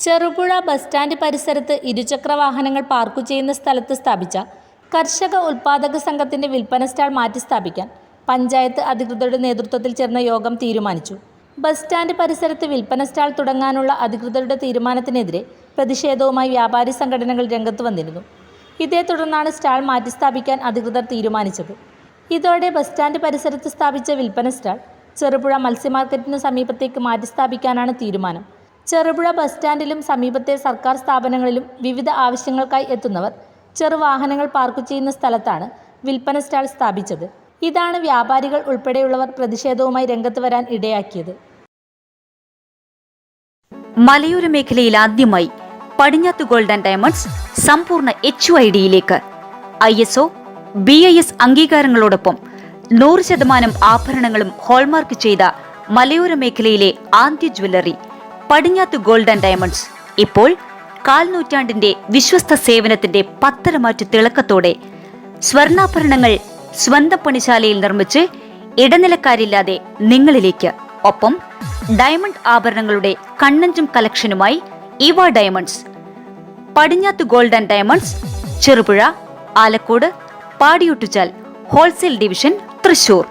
Cherupuzha bus stand പരിസരത്ത് ഇരുചക്ര വാഹനങ്ങൾ പാർക്കു ചെയ്യുന്ന സ്ഥലത്ത് സ്ഥാപിച്ച കർഷക ഉൽപാദക സംഘത്തിന്റെ വിൽപ്പന സ്റ്റാൾ മാറ്റി സ്ഥാപിക്കാൻ പഞ്ചായത്ത് അധികൃതരുടെ നേതൃത്വത്തിൽ ചേർന്ന യോഗം തീരുമാനിച്ചു. ബസ് സ്റ്റാൻഡ് പരിസരത്ത് വിൽപ്പന സ്റ്റാൾ തുടങ്ങാനുള്ള അധികൃതരുടെ തീരുമാനത്തിനെതിരെ പ്രതിഷേധവുമായി വ്യാപാരി സംഘടനകൾ രംഗത്ത് വന്നിരുന്നു. ഇതേ തുടർന്നാണ് സ്റ്റാൾ മാറ്റി സ്ഥാപിക്കാൻ അധികൃതർ തീരുമാനിച്ചത്. ഇതോടെ ബസ് സ്റ്റാൻഡ് പരിസരത്ത് സ്ഥാപിച്ച വിൽപ്പന സ്റ്റാൾ ചെറുപുഴ മത്സ്യ മാർക്കറ്റിന് സമീപത്തേക്ക് മാറ്റി സ്ഥാപിക്കാനാണ് തീരുമാനം. ചെറുപുഴ ബസ് സ്റ്റാൻഡിലും സമീപത്തെ സർക്കാർ സ്ഥാപനങ്ങളിലും വിവിധ ആവശ്യങ്ങൾക്കായി എത്തുന്നവർ ചെറുവാഹനങ്ങൾ പാർക്ക് ചെയ്യുന്ന സ്ഥലത്താണ് വിൽപ്പന സ്റ്റാൾ സ്ഥാപിച്ചത്. ഇതാണ് വ്യാപാരികൾ ഉൾപ്പെടെയുള്ളവർ പ്രതിഷേധവുമായി രംഗത്ത് വരാൻ ഇടയാക്കിയത്. മലയോര മേഖലയിൽ ആദ്യമായി പടിഞ്ഞാത്ത് ഗോൾഡ് ആൻഡ് ഡയമണ്ട്സ് സമ്പൂർണ എച്ച് ഐ ഡിയിലേക്ക് I S O B I S അംഗീകാരങ്ങളോടൊപ്പം നൂറ് ശതമാനം ആഭരണങ്ങളും ഹോൾമാർക്ക് ചെയ്ത മലയോര മേഖലയിലെ ആദ്യ jewellery Padinjath gold and diamonds. ഇപ്പോൾ കാൽനൂറ്റാണ്ടിന്റെ വിശ്വസ്ത സേവനത്തിന്റെ പത്തരമാറ്റ് തിളക്കത്തോടെ സ്വർണാഭരണങ്ങൾ സ്വന്തം പണിശാലയിൽ നിർമ്മിച്ച് ഇടനിലക്കാരില്ലാതെ നിങ്ങളിലേക്ക്. ഒപ്പം ഡയമണ്ട് ആഭരണങ്ങളുടെ കണ്ണഞ്ചും കളക്ഷനുമായി ഇവ diamonds Padinjath gold and diamonds Cherupuzha Alakode Padiyottuchal wholesale division Thrissur.